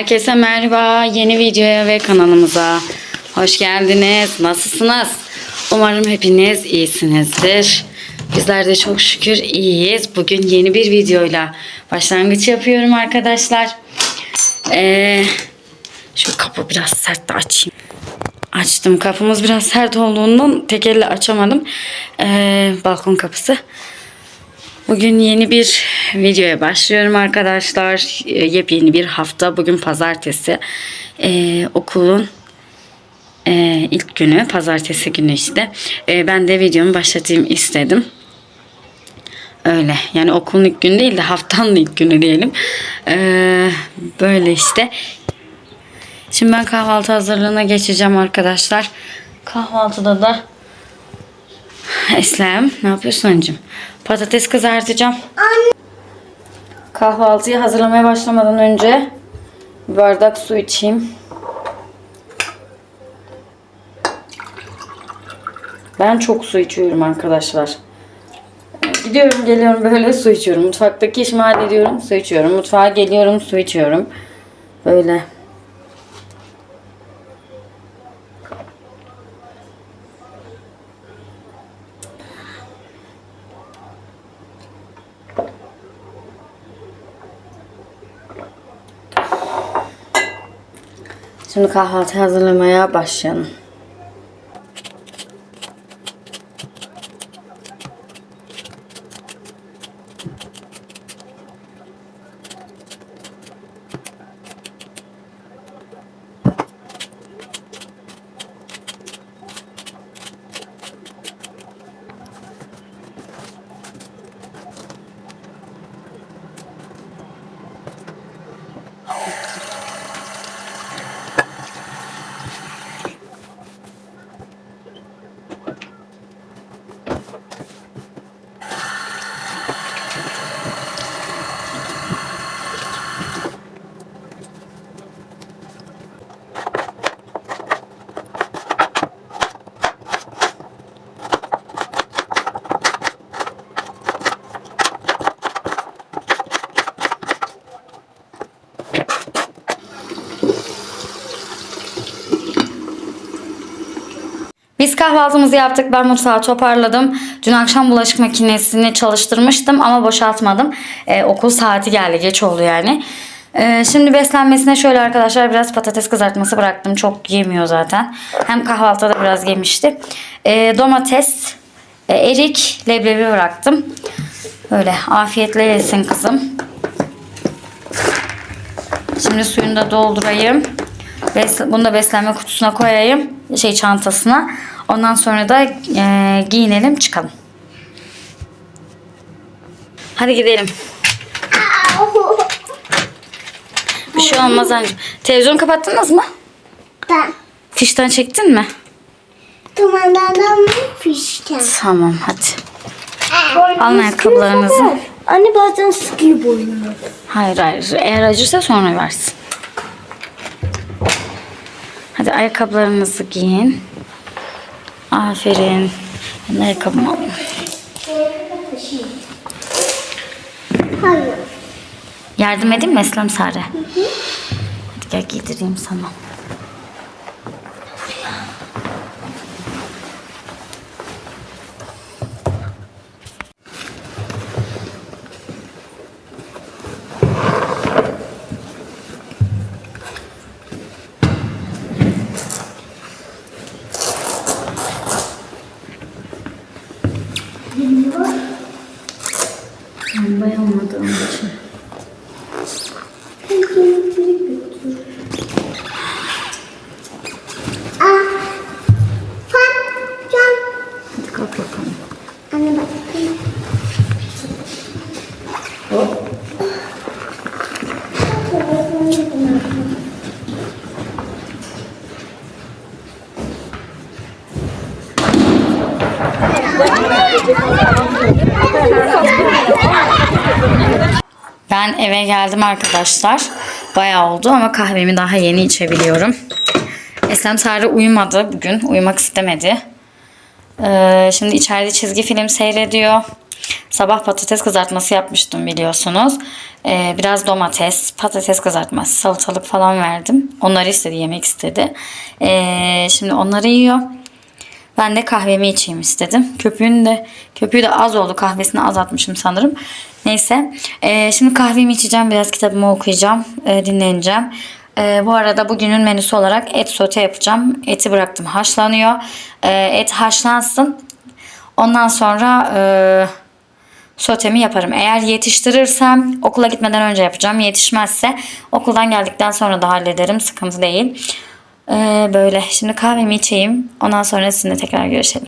Herkese merhaba. Yeni videoya ve kanalımıza hoş geldiniz. Nasılsınız? Umarım hepiniz iyisinizdir. Bizler de çok şükür iyiyiz. Bugün yeni bir videoyla başlangıç yapıyorum arkadaşlar. Ee, şu kapı biraz sert de açayım. Açtım. Kapımız biraz sert olduğundan tek elle açamadım. Ee, balkon kapısı. Bugün yeni bir videoya başlıyorum arkadaşlar. Ee, Yepyeni bir hafta. Bugün pazartesi. Ee, okulun e, ilk günü. Pazartesi günü işte. Ee, ben de videomu başlatayım istedim. Öyle. Yani okulun ilk günü değil de haftanın ilk günü diyelim. Ee, böyle işte. Şimdi ben kahvaltı hazırlığına geçeceğim arkadaşlar. Kahvaltıda da Eslem ne yapıyorsun anneciğim? Patates kızartacağım. Kahvaltıyı hazırlamaya başlamadan önce bir bardak su içeyim. Ben çok su içiyorum arkadaşlar. Gidiyorum geliyorum böyle su içiyorum. Mutfaktaki işimi hallediyorum su içiyorum. Mutfağa geliyorum su içiyorum. Böyle. Şimdi kahvaltı hazırlamaya başlayalım. Biz kahvaltımızı yaptık. Ben mutfağı toparladım. Dün akşam bulaşık makinesini çalıştırmıştım ama boşaltmadım. Ee, okul saati geldi. Geç oldu yani. Ee, şimdi beslenmesine şöyle arkadaşlar biraz patates kızartması bıraktım. Çok yemiyor zaten. Hem kahvaltıda da biraz yemişti. Ee, domates, e, erik, leblebi bıraktım. Böyle afiyetle yesin kızım. Şimdi suyunu da doldurayım. Bunu da beslenme kutusuna koyayım. Şey çantasına. Ondan sonra da e, giyinelim çıkalım. Hadi gidelim. Bir şey olmaz anneciğim. Televizyonu kapattınız mı? Ben Fişten çektin mi? dumandan mı fişken? Tamam hadi. Alın ayakkabılarınızı. Anne bazen sıkıyor boynunu. Hayır hayır. Eğer acırsa sonra versin. Hadi ayakkabılarınızı giyin. Aferin. Ben ayakkabımı alayım. Hayır. Yardım edeyim mi Eslem Sare? Hadi gel giydireyim sana. Bayamadığım için. Ben eve geldim arkadaşlar. Bayağı oldu ama kahvemi daha yeni içebiliyorum. Eslem Sare uyumadı bugün. Uyumak istemedi. Ee, şimdi içeride çizgi film seyrediyor. Sabah patates kızartması yapmıştım biliyorsunuz. Ee, biraz domates, patates kızartması, salatalık falan verdim. Onları istedi, yemek istedi. Ee, şimdi onları yiyor. Ben de kahvemi içeyim istedim. Köpüğün de köpüğü de az oldu. Kahvesini azaltmışım sanırım. Neyse. Ee, şimdi kahvemi içeceğim. Biraz kitabımı okuyacağım. e, dinleneceğim. Ee, bu arada bugünün menüsü olarak et sote yapacağım. Eti bıraktım haşlanıyor. Ee, et haşlansın. Ondan sonra e, sotemi yaparım. Eğer yetiştirirsem okula gitmeden önce yapacağım. Yetişmezse okuldan geldikten sonra da hallederim. Sıkıntı değil. Ee, böyle. Şimdi kahvemi içeyim. Ondan sonra sizinle tekrar görüşelim.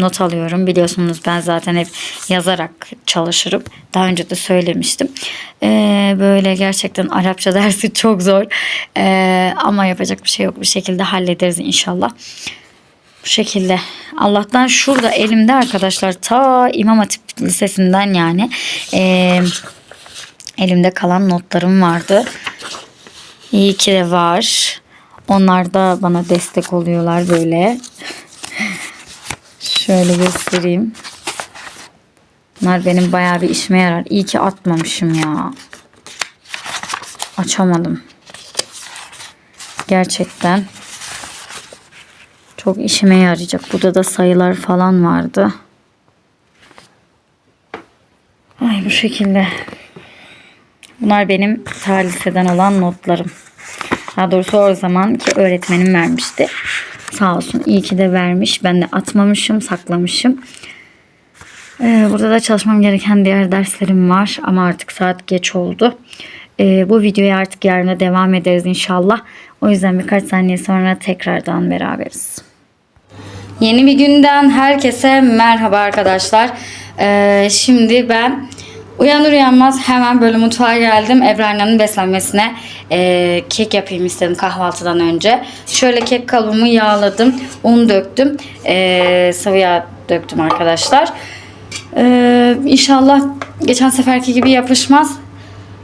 Not alıyorum. Biliyorsunuz ben zaten hep yazarak çalışırım. Daha önce de söylemiştim. Ee, böyle gerçekten Arapça dersi çok zor. Ee, ama yapacak bir şey yok. Bir şekilde hallederiz inşallah. Bu şekilde. Allah'tan şurada elimde arkadaşlar ta İmam Hatip Lisesi'nden yani ee, elimde kalan notlarım vardı. İyi ki de var. Onlar da bana destek oluyorlar böyle. Şöyle göstereyim. Bunlar benim bayağı bir işime yarar. İyi ki atmamışım ya. Açamadım. Gerçekten. Çok işime yarayacak. Burada da sayılar falan vardı. Ay bu şekilde. Bunlar benim ta liseden olan notlarım. Daha doğrusu o zamanki öğretmenim vermişti. Sağ olsun iyi ki de vermiş. Ben de atmamışım, saklamışım. Ee, burada da çalışmam gereken diğer derslerim var. Ama artık saat geç oldu. Ee, bu videoya artık yarına devam ederiz inşallah. O yüzden birkaç saniye sonra tekrardan beraberiz. Yeni bir günden herkese merhaba arkadaşlar. Ee, şimdi ben uyanır uyanmaz hemen böyle mutfağa geldim. Ebranya'nın beslenmesine e, kek yapayım istedim kahvaltıdan önce. Şöyle kek kalıbımı yağladım. Un döktüm. E, sıvı yağ döktüm arkadaşlar. Ee, inşallah geçen seferki gibi yapışmaz.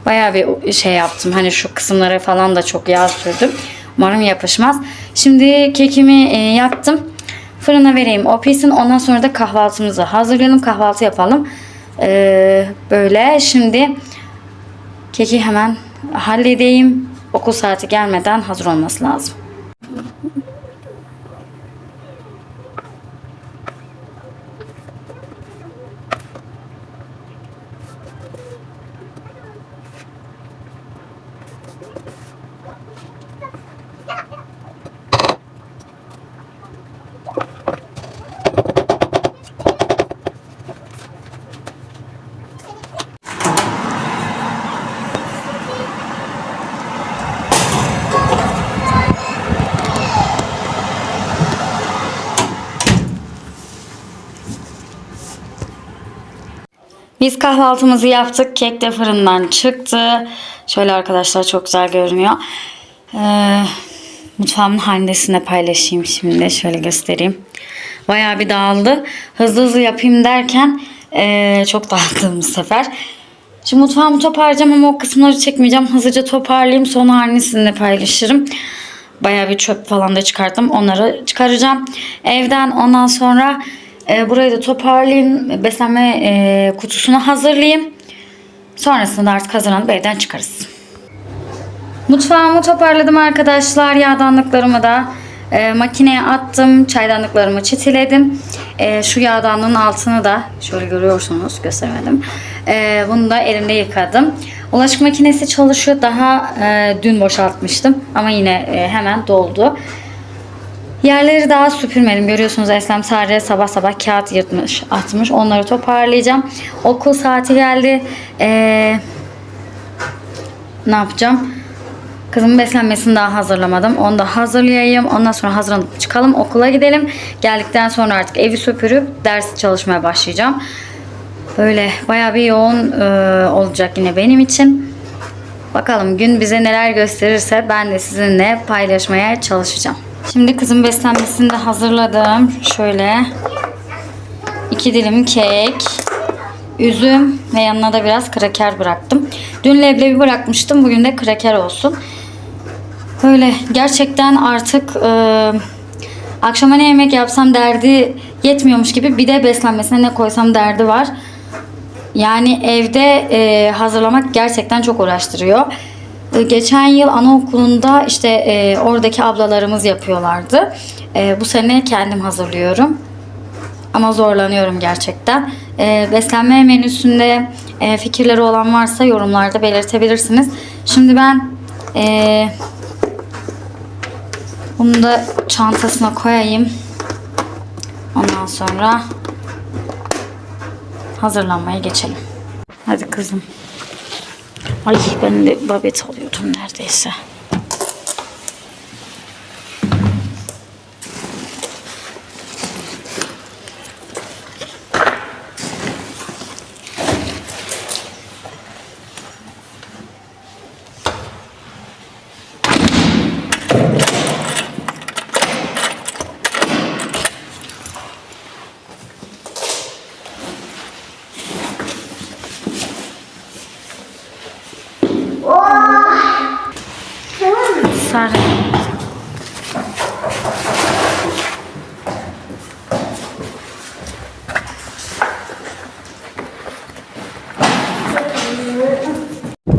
Bayağı bir şey yaptım. Hani şu kısımlara falan da çok yağ sürdüm. Umarım yapışmaz. Şimdi kekimi e, yaptım. Fırına vereyim o pişsin. Ondan sonra da kahvaltımızı hazırlayalım. Kahvaltı yapalım. Ee, böyle şimdi keki hemen halledeyim. Okul saati gelmeden hazır olması lazım. Biz kahvaltımızı yaptık. Kek de fırından çıktı. Şöyle arkadaşlar çok güzel görünüyor. Ee, mutfağımın hanesine paylaşayım şimdi. Şöyle göstereyim. Bayağı bir dağıldı. Hızlı hızlı yapayım derken ee, çok dağıldım bu sefer. Şimdi mutfağımı toparlayacağım ama o kısımları çekmeyeceğim. Hızlıca toparlayayım. Sonra halini sizinle paylaşırım. Bayağı bir çöp falan da çıkarttım. Onları çıkaracağım. Evden ondan sonra e, burayı da toparlayayım. Beslenme e, kutusunu hazırlayayım. Sonrasında artık hazırlanıp evden çıkarız. Mutfağımı toparladım arkadaşlar. Yağdanlıklarımı da e, makineye attım. Çaydanlıklarımı çitiledim. E, şu yağdanlığın altını da şöyle görüyorsunuz göstermedim. E, bunu da elimde yıkadım. Bulaşık makinesi çalışıyor. Daha e, dün boşaltmıştım. Ama yine e, hemen doldu. Yerleri daha süpürmedim. Görüyorsunuz Eslem Sare sabah sabah kağıt yırtmış, atmış. Onları toparlayacağım. Okul saati geldi. Eee ne yapacağım? Kızımın beslenmesini daha hazırlamadım. Onu da hazırlayayım. Ondan sonra hazırlanıp çıkalım. Okula gidelim. Geldikten sonra artık evi süpürüp ders çalışmaya başlayacağım. Böyle bayağı bir yoğun e, olacak yine benim için. Bakalım gün bize neler gösterirse ben de sizinle paylaşmaya çalışacağım. Şimdi kızım beslenmesini de hazırladım. Şöyle iki dilim kek, üzüm ve yanına da biraz kraker bıraktım. Dün leblebi bırakmıştım. Bugün de kraker olsun. Böyle gerçekten artık e, akşama ne yemek yapsam derdi yetmiyormuş gibi bir de beslenmesine ne koysam derdi var. Yani evde e, hazırlamak gerçekten çok uğraştırıyor. E, geçen yıl anaokulunda işte e, oradaki ablalarımız yapıyorlardı. E, bu sene kendim hazırlıyorum. Ama zorlanıyorum gerçekten. E, beslenme menüsünde e, fikirleri olan varsa yorumlarda belirtebilirsiniz. Şimdi ben e, bunu da çantasına koyayım. Ondan sonra hazırlanmaya geçelim. Hadi kızım. Ay ben de babet alıyordum neredeyse. Sarı.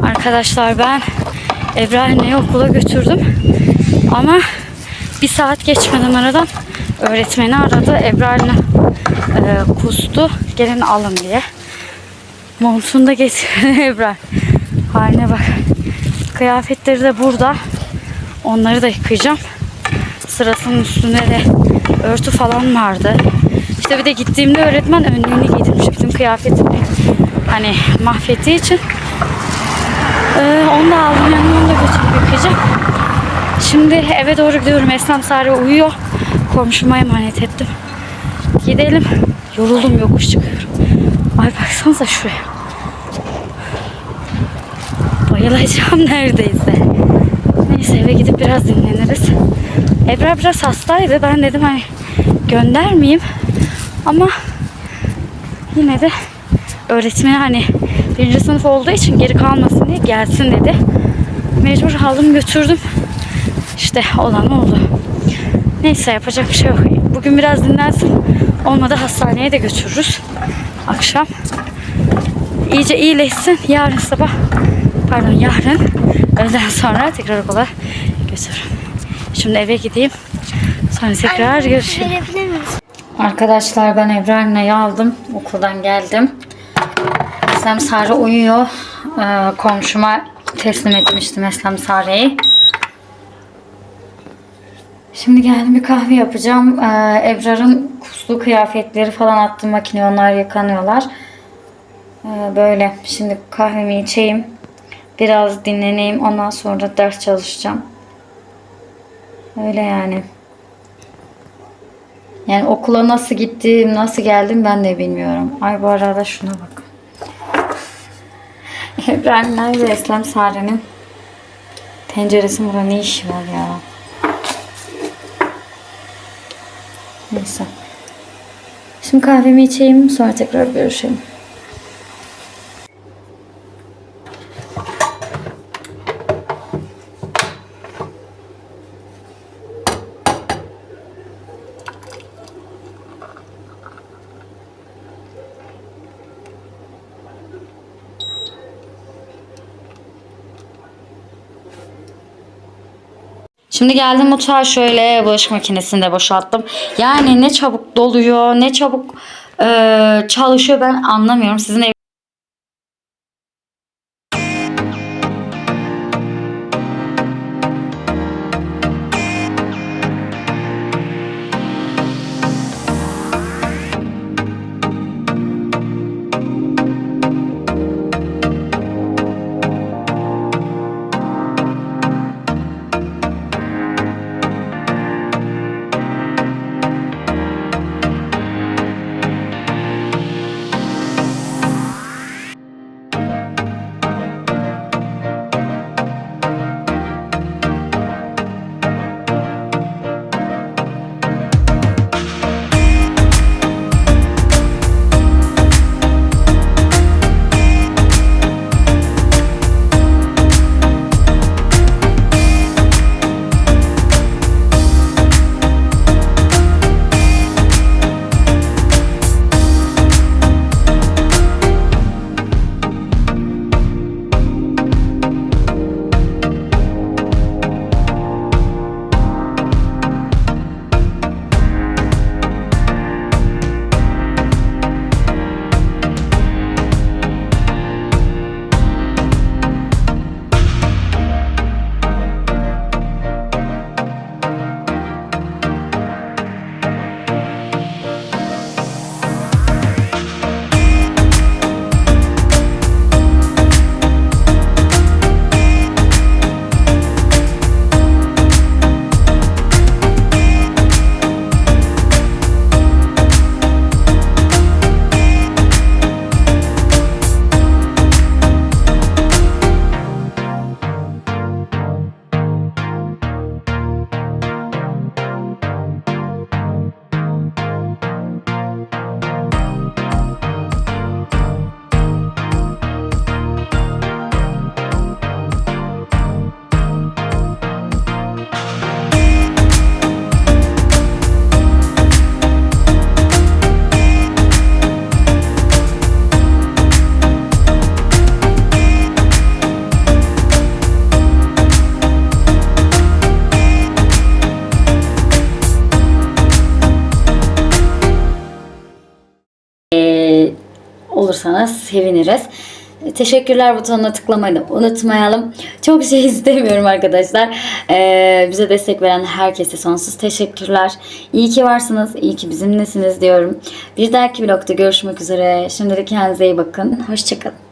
Arkadaşlar ben Ebrahim'i okula götürdüm. Ama bir saat geçmeden aradan öğretmeni aradı. Ebrahim'i e, kustu. Gelin alın diye. Montunu da getirdi Ebrahim. Haline bak. Kıyafetleri de burada. Onları da yıkayacağım. Sırasının üstünde de örtü falan vardı. İşte bir de gittiğimde öğretmen önlüğünü giydirmiş. Bütün kıyafetimi hani mahvettiği için. Ee, onu da aldım yani onu da götürüp yıkayacağım. Şimdi eve doğru gidiyorum. Eslem Sare uyuyor. Komşuma emanet ettim. Gidelim. Yoruldum yokuş çıkıyorum. Ay baksanıza şuraya. Bayılacağım neredeyse. Eve gidip biraz dinleniriz. Ebrar biraz hastaydı. Ben dedim hani göndermeyeyim. Ama yine de öğretmeni hani birinci sınıf olduğu için geri kalmasın diye gelsin dedi. Mecbur aldım götürdüm. İşte olan oldu. Neyse yapacak bir şey yok. Bugün biraz dinlensin. Olmadı hastaneye de götürürüz. Akşam. İyice iyileşsin. Yarın sabah pardon yarın öğleden sonra tekrar okula götürürüm. Şimdi eve gideyim. Sonra tekrar misin? Arkadaşlar ben Ebrar'ı aldım. Okuldan geldim. Eslem Sare uyuyor. Ee, komşuma teslim etmiştim Eslem Sare'yi. Şimdi geldim bir kahve yapacağım. Ee, Ebrar'ın kuslu kıyafetleri falan attım makineye. Onlar yıkanıyorlar. Ee, böyle. Şimdi kahvemi içeyim. Biraz dinleneyim. Ondan sonra ders çalışacağım. Öyle yani. Yani okula nasıl gittim, nasıl geldim ben de bilmiyorum. Ay bu arada şuna bak. İbrahimler ve Eslem Sare'nin tenceresi burada ne işi var ya? Neyse. Şimdi kahvemi içeyim sonra tekrar görüşelim. Şimdi geldim mutfağa şöyle bulaşık makinesini de boşalttım. Yani ne çabuk doluyor ne çabuk eee, çalışıyor ben anlamıyorum. Sizin ev olursanız seviniriz. Teşekkürler butonuna tıklamayı da unutmayalım. Çok şey istemiyorum arkadaşlar. Eee, bize destek veren herkese sonsuz teşekkürler. İyi ki varsınız. iyi ki bizimlesiniz diyorum. Bir dahaki vlogda görüşmek üzere. Şimdilik kendinize iyi bakın. Hoşçakalın.